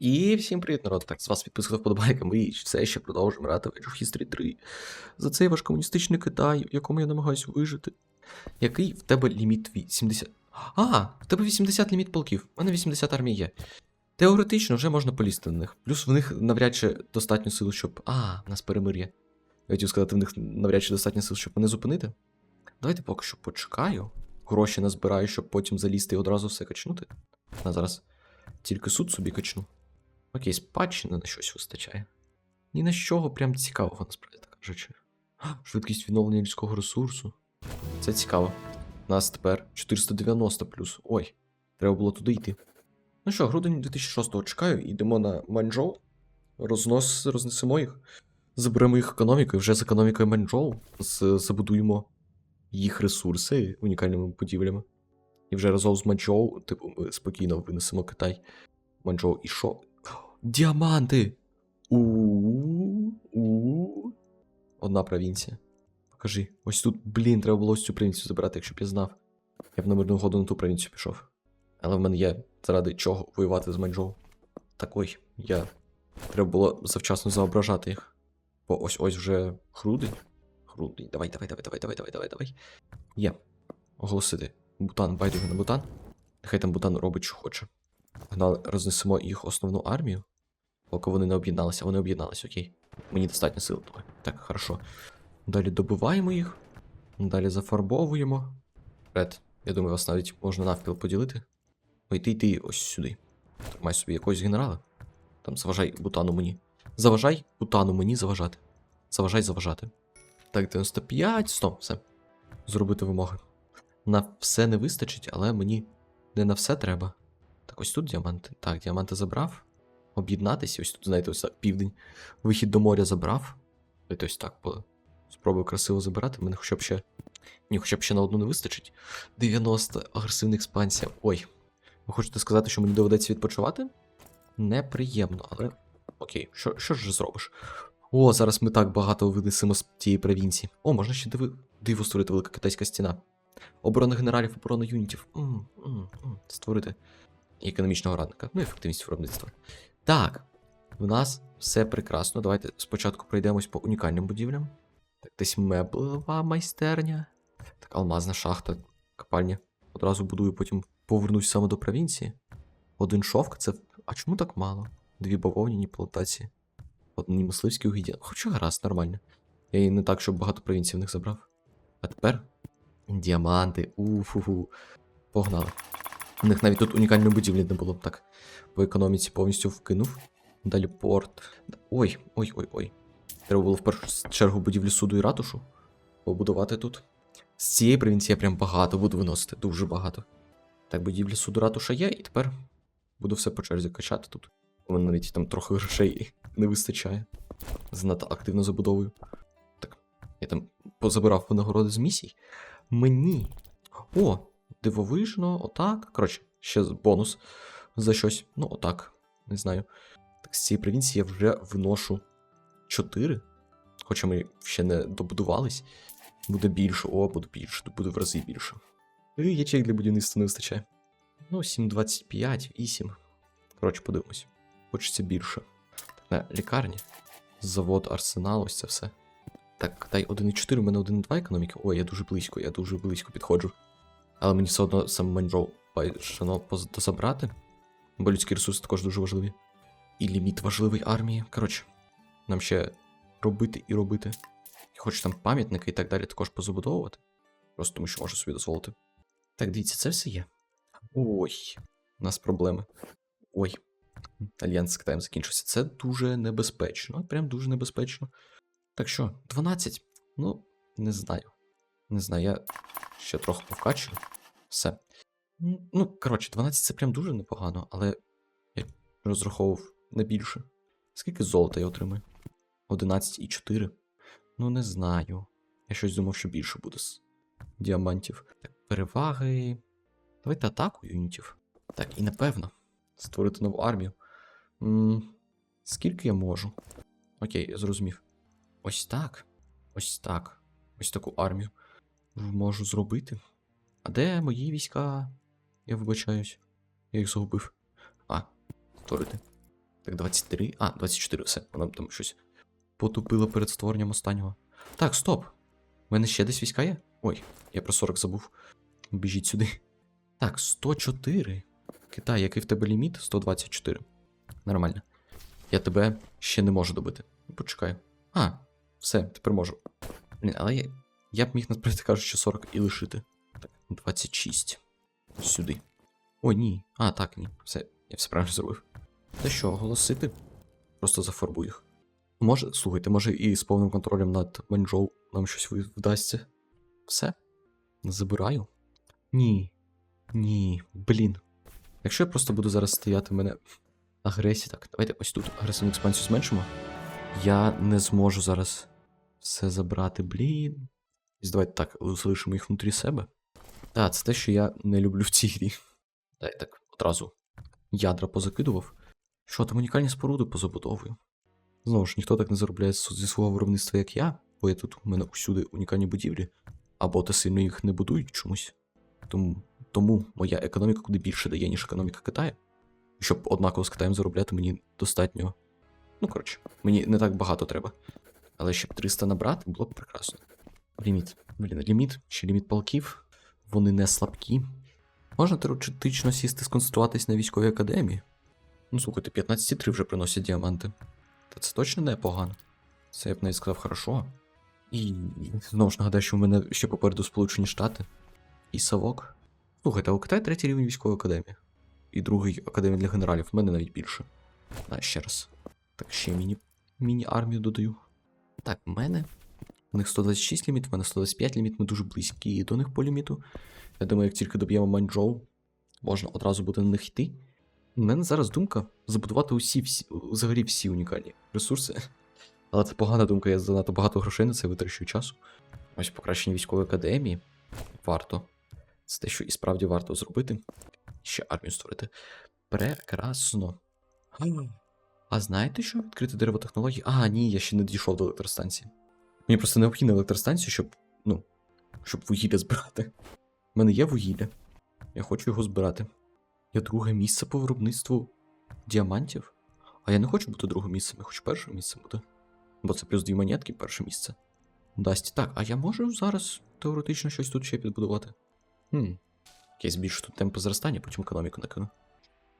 І всім привіт, народ. Так, з вас підписка вподобайка. Ми все ще продовжуємо грати в Age of History 3. За цей ваш комуністичний Китай, в якому я намагаюся вижити. Який в тебе ліміт 80. А, в тебе 80 ліміт полків. У мене 80 армій є. Теоретично вже можна полізти на них. Плюс в них навряд чи достатньо сил, щоб. А, в нас перемир'я. Я хотів сказати, в них навряд чи достатньо сил, щоб мене зупинити. Давайте поки що почекаю. Гроші назбираю, щоб потім залізти і одразу все качнути. А зараз тільки суд собі качну. Окей, спадщини на щось вистачає. Ні на що прям цікавого, насправді так кажучи. Швидкість відновлення людського ресурсу. Це цікаво. Нас тепер 490 плюс. Ой, треба було туди йти. Ну що, грудень 2006-го чекаю, йдемо на Манчжоу. Рознос, рознесемо їх. Заберемо їх економіку, і вже з економікою Манчжоу забудуємо їх ресурси унікальними будівлями. І вже разом з Манчжоу, типу, ми спокійно винесемо Китай. Манчжоу і що? Діаманти! У-у-у. Одна провінція. Покажи. Ось тут, блін, треба було ось цю провінцію забрати, якщо б я знав. Я б на угоду на ту провінцію пішов. Але в мене є заради чого воювати з Манчжоу. Так ой, я. Треба було завчасно заображати їх. Бо ось ось вже грудень. Грудень. Давай, давай, давай, давай, давай, давай, давай, давай. Є. Оголосити. Бутан, байдуже на Бутан. Нехай там Бутан робить, що хоче. Погнали, рознесемо їх основну армію. Поки вони не об'єдналися, вони об'єдналися, окей. Мені достатньо сил. того. Так, хорошо. Далі добиваємо їх. Далі зафарбовуємо. Ред, я думаю, вас навіть можна навпіл поділити. Ой, ти йти ось сюди. Тримай собі якогось генерала. Там заважай бутану мені. Заважай бутану мені заважати. Заважай заважати. Так, 95, 100, все. Зробити вимоги. На все не вистачить, але мені не на все треба. Так, ось тут діаманти. Так, діаманти забрав. Об'єднатися, ось тут, знаєте, ось південь. Вихід до моря забрав. Ось так спробую красиво забирати. Мене хоча б ще. Ні, хоча б ще на одну не вистачить. 90 агресивна експансія. Ой. Ви хочете сказати, що мені доведеться відпочивати? Неприємно, але. Окей, що, що ж зробиш? О, зараз ми так багато винесемо з тієї провінції. О, можна ще диви... диво створити велика китайська стіна. Оборона генералів, оборона юнітів. М, м, м, Створити і економічного радника. Ну, ефективність виробництва. Так, в нас все прекрасно. Давайте спочатку пройдемось по унікальним будівлям. Так, десь меблева майстерня. Так, алмазна шахта, копальня. Одразу будую, потім повернусь саме до провінції. Один шовк це. А чому так мало? Дві бавовняні плантації. Одні мисливські угіддя. Хоча гаразд, нормально. Я і не так, щоб багато провінцій в них забрав. А тепер. Діаманти. Уфу. Погнали. У них навіть тут унікальної будівлі не було. б Так, по економіці повністю вкинув. Далі порт. Ой, ой, ой, ой. Треба було в першу чергу будівлю суду і ратушу побудувати тут. З цієї провінції я прям багато буду виносити, дуже багато. Так, будівля суду ратуша є, і тепер буду все по черзі качати тут. У мене навіть там трохи грошей не вистачає. Занадто активно забудовую. Так, я там позабирав винагороди з місій. Мені. О, дивовижно, отак. Коротше, ще бонус за щось. Ну, отак. Не знаю. Так, з цієї провінції я вже виношу 4. Хоча ми ще не добудувались. Буде більше, о, буде більше, буде в рази більше. І ячейк для будівництва не вистачає. Ну, 7,25, 8. Коротше, подивимось. Хочеться більше. На лікарні. Завод, арсенал, ось це все. Так, дай 1,4, у мене 1,2 економіки. Ой, я дуже близько, я дуже близько підходжу. Але мені все одно сам Манчжоу бажано дозабрати. Бо людські ресурси також дуже важливі. І ліміт важливий армії. Коротше, нам ще робити і робити. Хоч там пам'ятники і так далі також позабудовувати. Просто тому що можу собі дозволити. Так, дивіться, це все є. Ой, у нас проблеми. Ой. Альянс з Китаєм закінчився. Це дуже небезпечно. Прям дуже небезпечно. Так що, 12? Ну, не знаю. Не знаю, я ще трохи повкачую. Все. Ну, коротше, 12 це прям дуже непогано, але я розраховував на більше. Скільки золота я отримаю? 11,4. Ну, не знаю. Я щось думав, що більше буде з діамантів. Так, переваги. Давайте атаку юнітів. Так, і напевно. Створити нову армію. м скільки я можу? Окей, я зрозумів. Ось так. Ось так. Ось таку армію. Можу зробити. А де мої війська? Я вибачаюсь. Я їх загубив. А, створити. Так, 23. А, 24, все. Вона там щось потупила перед створенням останнього. Так, стоп. У мене ще десь війська є? Ой, я про 40 забув. Біжіть сюди. Так, 104. Китай, який в тебе ліміт? 124. Нормально. Я тебе ще не можу добити. Почекаю. А, все, тепер можу. Але я, я б міг насправді кажучи 40 і лишити. Так, 26. Сюди. О, ні. А, так, ні. Все, я все правильно зробив. Та що, оголосити? Просто зафарбуй їх. Може, слухайте, може і з повним контролем над Манчжоу нам щось вдасться. Все? Забираю? Ні. Ні. Блін. Якщо я просто буду зараз стояти мене агресія. Так, давайте ось тут агресивну експансію зменшимо. Я не зможу зараз все забрати, блін. Давайте так, залишимо їх внутрі себе. Так, це те, що я не люблю в цій грі. Дай так, одразу ядра позакидував. Що там унікальні споруди позабудовую? Знову ж, ніхто так не заробляє зі свого виробництва, як я, бо я тут у мене усюди унікальні будівлі, або те сильно їх не будують чомусь. Тому, тому моя економіка куди більше дає, ніж економіка Китаю. Щоб однаково з Китаєм заробляти, мені достатньо. Ну, коротше, мені не так багато треба. Але щоб 300 набрати, було б прекрасно. Ліміт. Блін, ліміт чи ліміт полків. Вони не слабкі. Можна теоретично сісти сконцентруватись на військовій академії. Ну, слухайте, 15,3 вже приносять діаманти. Та це точно непогано. Це я б навіть сказав хорошо. І знову ж нагадаю, що в мене ще попереду Сполучені Штати. І Савок. Слухайте, а у Китаї третій рівень військової академії. І другий академія для генералів, в мене навіть більше. А, ще раз. Так, ще міні, міні-армію додаю. Так, в мене. У них 126 ліміт, в мене 125 ліміт, ми дуже близькі до них по ліміту. Я думаю, як тільки доб'ємо Манчжоу, можна одразу буде на них йти. У мене зараз думка забудувати усі, всі, взагалі всі унікальні ресурси. Але це погана думка, я занадто багато грошей на це витрачую часу. Ось покращення військової академії. Варто. Це те, що і справді варто зробити. Ще армію створити. Прекрасно. А знаєте, що відкрити дерево технологій? А, ні, я ще не дійшов до електростанції. Мені просто необхідна електростанція, щоб. Ну, щоб вугілля збирати. У мене є вугілля. Я хочу його збирати. Я друге місце по виробництву діамантів. А я не хочу бути другим місцем, я хочу першим місцем бути. Бо це плюс дві монетки, перше місце. Дасть. Так, а я можу зараз теоретично щось тут ще підбудувати? Хм. Я збільшу тут темпи зростання, потім економіку накину.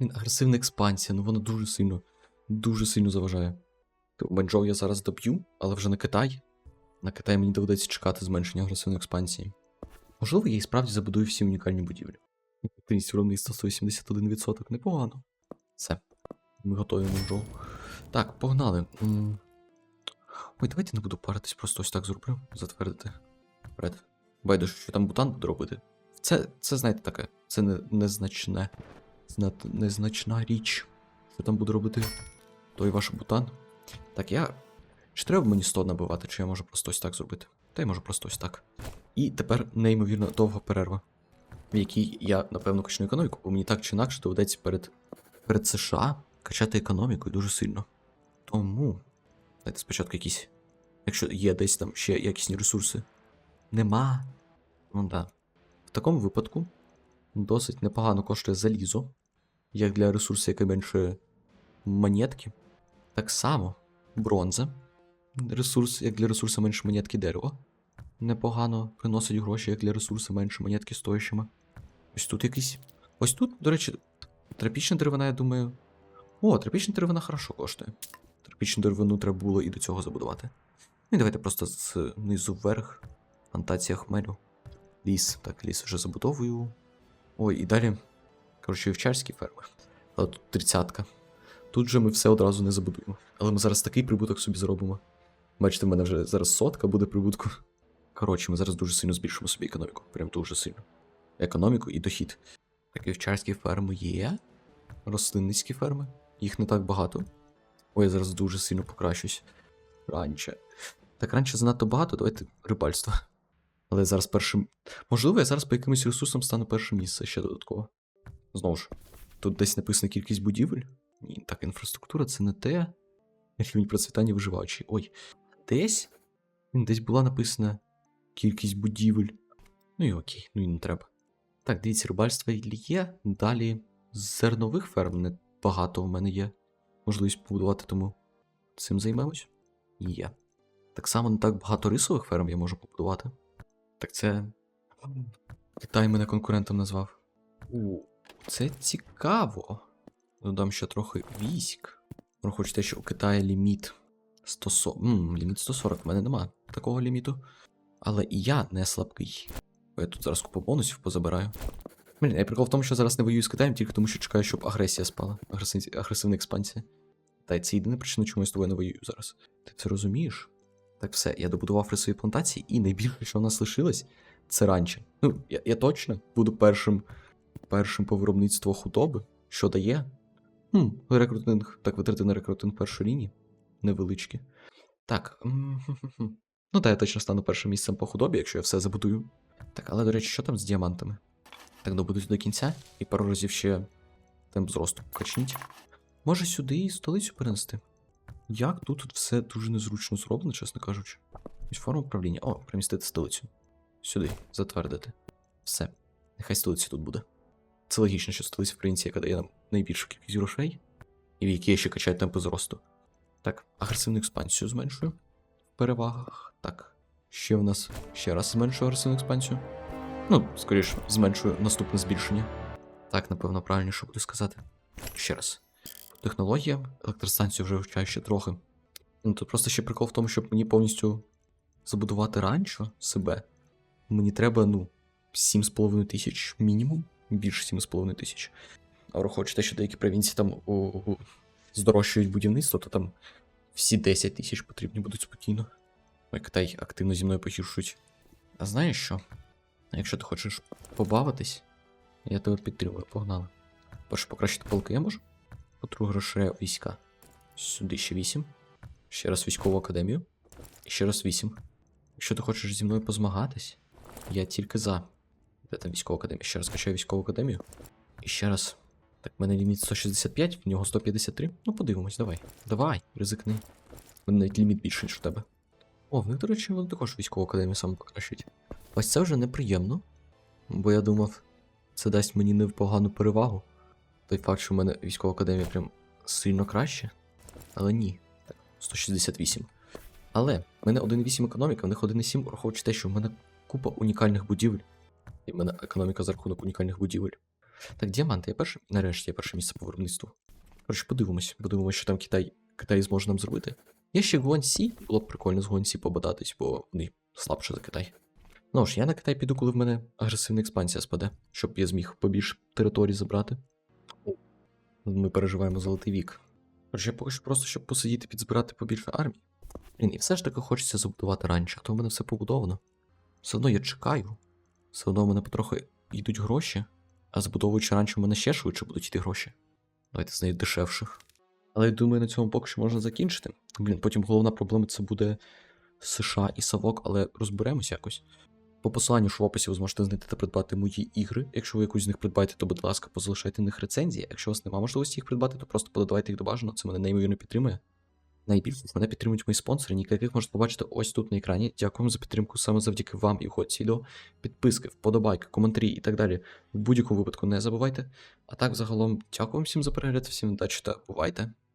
Він агресивна експансія, ну вона дуже сильно, дуже сильно заважає. Манчжоу я зараз доб'ю, але вже на Китай. На Китай мені доведеться чекати зменшення агресивної експансії. Можливо, я і справді забудую всі унікальні будівлі. Ефективність виробництва 181%. Непогано. Все. Ми готові Манчжоу. Так, погнали. Ой, давайте не буду паритись, просто ось так зроблю. Затвердити. Вперед. Байдуже, що там бутан буду робити. Це, це знаєте, таке. Це не, незначне. Знат, незначна річ. Що там буду робити той ваш бутан. Так, я. Чи треба мені 100 набивати, чи я можу просто ось так зробити? Та я можу просто ось так. І тепер неймовірно довга перерва, в якій я, напевно, качну економіку, бо мені так чи інакше доведеться перед, перед США качати економіку дуже сильно. Тому. Дайте спочатку якісь. Якщо є десь там ще якісні ресурси. Нема. Ну да. В такому випадку досить непогано коштує залізо, як для ресурсу, який менше монетки. Так само бронза. Ресурс, як для ресурсу менше монетки дерева. Непогано приносить гроші, як для ресурсу менше монетки стоящими. Ось тут якийсь. Ось тут, до речі, тропічна деревина, я думаю. О, тропічна деревина хорошо коштує. Тропічну деревину треба було і до цього забудувати. Ну і давайте просто знизу вверх. Плантація хмелю. Ліс. Так, ліс вже забудовую. Ой, і далі. Коротше, вівчарські ферми. Але тут тридцятка. Тут же ми все одразу не забудуємо. Але ми зараз такий прибуток собі зробимо. Бачите, в мене вже зараз сотка буде прибутку. Коротше, ми зараз дуже сильно збільшимо собі економіку. Прям дуже сильно. Економіку і дохід. Так, вівчарські ферми є. Рослинницькі ферми. Їх не так багато. Ой, я зараз дуже сильно покращусь. Раніше. Так раніше занадто багато, давайте рибальство. Але зараз першим. Можливо, я зараз по якимось ресурсам стану першим місце ще додатково. Знову ж, тут десь написана кількість будівель. Ні, так, інфраструктура це не те. Рівень процвітання виживачі. Ой, десь. Десь була написана кількість будівель. Ну і окей, ну і не треба. Так, дивіться, рибальство є. Далі зернових ферм не багато в мене є. можливість побудувати, тому цим займемось. Є. Так само не так багато рисових ферм я можу побудувати. Так це. Китай мене конкурентом назвав. У, це цікаво. Додам ще трохи військ. Враховуючи те, що у Китаї ліміт 140. Ммм, ліміт 140, в мене нема такого ліміту. Але і я не слабкий. Я тут зараз купу бонусів позабираю. Блін, я прикол в тому, що зараз не воюю з Китаєм, тільки тому, що чекаю, щоб агресія спала. Агресив... Агресивна експансія. Та й це єдина причина, чому я з тобою не воюю зараз. Ти це розумієш? Так все, я добудував рисові плантації, і найбільше, що в нас лишилось, це ранче. Ну, я, я точно буду першим, першим по виробництву худоби, що дає. Хм, рекрутинг. Так, витрати на рекрутинг першої лінії. Невеличкі. Так. Ну, та я точно стану першим місцем по худобі, якщо я все забудую. Так, але, до речі, що там з діамантами? Так, добудуть до кінця і пару разів ще темп зросту качніть. Може сюди і столицю перенести? Як тут, тут все дуже незручно зроблено, чесно кажучи. Ось форма управління. О, примістити столицю. Сюди, затвердити. Все. Нехай столиця тут буде. Це логічно, що столиця в провінції, яка дає нам найбільшу кількість грошей, і в якій ще качає темпи зросту. Так, агресивну експансію зменшую. В перевагах. Так. Ще в нас ще раз зменшую агресивну експансію. Ну, скоріше, зменшую наступне збільшення. Так, напевно, правильніше буде сказати. Ще раз. Технологія, електростанцію вже вивчаю ще трохи. Ну, тут просто ще прикол в тому, щоб мені повністю забудувати ранчо себе. Мені треба, ну, 7,5 тисяч мінімум, більше 7,5 тисяч. А враховуючи те, що деякі провінції там у, у, здорожчують будівництво, то там всі 10 тисяч потрібні будуть спокійно. Ой, Китай активно зі мною похищують. А знаєш що? Якщо ти хочеш побавитись, я тебе підтримую, погнали. Перше, покращити полки я можу. По-друге, грошей війська. Сюди ще 8. Ще раз військову академію. І ще раз 8. Якщо ти хочеш зі мною позмагатись, я тільки за. Де там військова академія? Ще раз качаю військову академію. І ще раз. Так, в мене ліміт 165, в нього 153. Ну, подивимось, давай. Давай, ризикни. У мене навіть ліміт більший, ніж у тебе. О, в них, до речі, вони також військову академію саме покращують. Ось це вже неприємно. Бо я думав, це дасть мені непогану перевагу. Той факт, що в мене військова академія прям сильно краще. Але ні. Так, 168. Але в мене 1,8 економіка, в них 1,7, враховуючи те, що в мене купа унікальних будівель. І в мене економіка за рахунок унікальних будівель. Так, діаманти, я перший. Нарешті я перше місце по виробництву. Коротше, подивимось. Подивимось, що там Китай, Китай зможе нам зробити. Є ще Гуансі, було б прикольно з Гуансі побадатись, бо вони слабше за Китай. Ну ж, я на Китай піду, коли в мене агресивна експансія спаде, щоб я зміг побільше територій забрати. Ми переживаємо золотий вік. Коротше, я поки що просто щоб посидіти підзбирати побільше армії. Блін, і все ж таки хочеться забудувати раніше, а то в мене все побудовано. Все одно я чекаю. Все одно в мене потрохи йдуть гроші, а забудовуючи раніше, в мене ще швидше будуть йти гроші. Давайте з неї дешевших. Але я думаю, на цьому поки що можна закінчити. Блін, потім головна проблема це буде США і Савок, але розберемось якось. По посиланню ж в описі ви зможете знайти та придбати мої ігри. Якщо ви якусь з них придбаєте, то, будь ласка, позалишайте в них рецензії. Якщо у вас немає можливості їх придбати, то просто подавайте їх до бажаного, це мене неймовірно підтримує. Найбільше мене підтримують мої спонсори, яких можете побачити ось тут на екрані. Дякуємо за підтримку саме завдяки вам і входці відео. Підписки, вподобайки, коментарі і так далі. В будь-якому випадку не забувайте. А так, загалом, дякую всім за перегляд, всім удачі та бувайте!